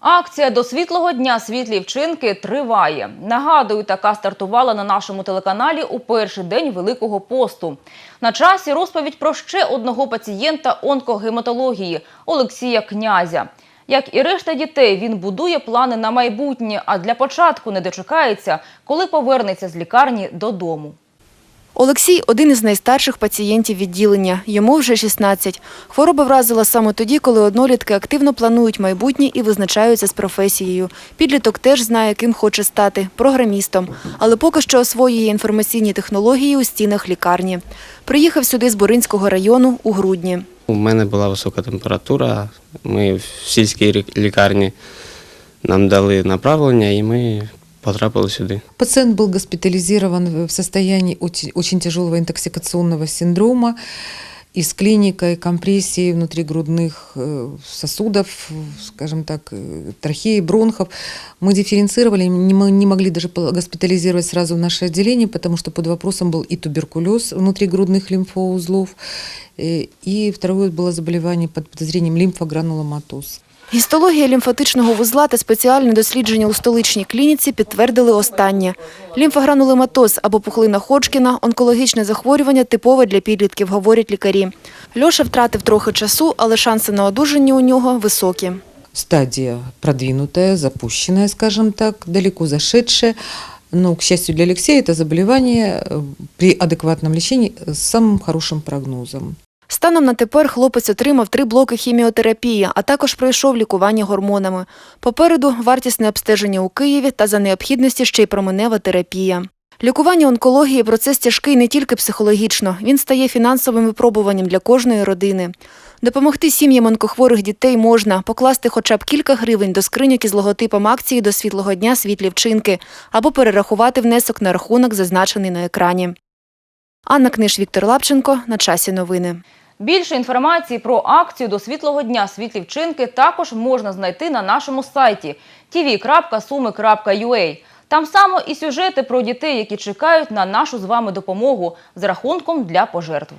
Акція до світлого дня світлі вчинки триває. Нагадую, така стартувала на нашому телеканалі у перший день Великого посту. На часі розповідь про ще одного пацієнта онкогематології Олексія Князя. Як і решта дітей, він будує плани на майбутнє, а для початку не дочекається, коли повернеться з лікарні додому. Олексій – один із найстарших пацієнтів відділення. Йому вже 16. Хвороба вразила саме тоді, коли однолітки активно планують майбутнє і визначаються з професією. Підліток теж знає, ким хоче стати – програмістом. Але поки що освоює інформаційні технології у стінах лікарні. Приїхав сюди з Боринського району у грудні. У мене була висока температура. Ми в сільській лікарні нам дали направлення, і ми потрапили сюди. Пациент был госпитализирован в состоянии очень тяжелого интоксикационного синдрома и с клиникой компрессии внутригрудных э, сосудов, скажем так, э, трахеи, бронхов. Мы дифференцировали, мо- не могли даже госпитализировать сразу в наше отделение, потому что под вопросом был и туберкулез внутригрудных лимфоузлов, э, и второе было заболевание под подозрением лимфогрануломатоз. Гістологія лімфатичного вузла та спеціальне дослідження у столичній клініці підтвердили останнє. Лімфогранулематоз або пухлина Ходжкіна – онкологічне захворювання типове для підлітків, говорять лікарі. Льоша втратив трохи часу, але шанси на одужання у нього високі. стадия продвинутая, запущенная, скажем так, далеко зашедшая. Но, к счастью для Алексея, это заболевание э, при адекватном лечении с самым хорошим прогнозом. Станом на тепер хлопець отримав три блоки хіміотерапії, а також пройшов лікування гормонами. Попереду вартісне обстеження у Києві та за необхідності ще й променева терапія. Лікування онкології – процес тяжкий не тільки психологічно, він стає фінансовим випробуванням для кожної родини. Допомогти сім'ям онкохворих дітей можна покласти хоча б кілька гривень до скриньок із логотипом акції до світлого дня світлі вчинки або перерахувати внесок на рахунок, зазначений на екрані. Анна Книж, Віктор Лапченко. На часі новини. Більше інформації про акцію до світлого дня світлі вчинки також можна знайти на нашому сайті tv.sumi.ua. Там само і сюжети про дітей, які чекають на нашу з вами допомогу з рахунком для пожертв.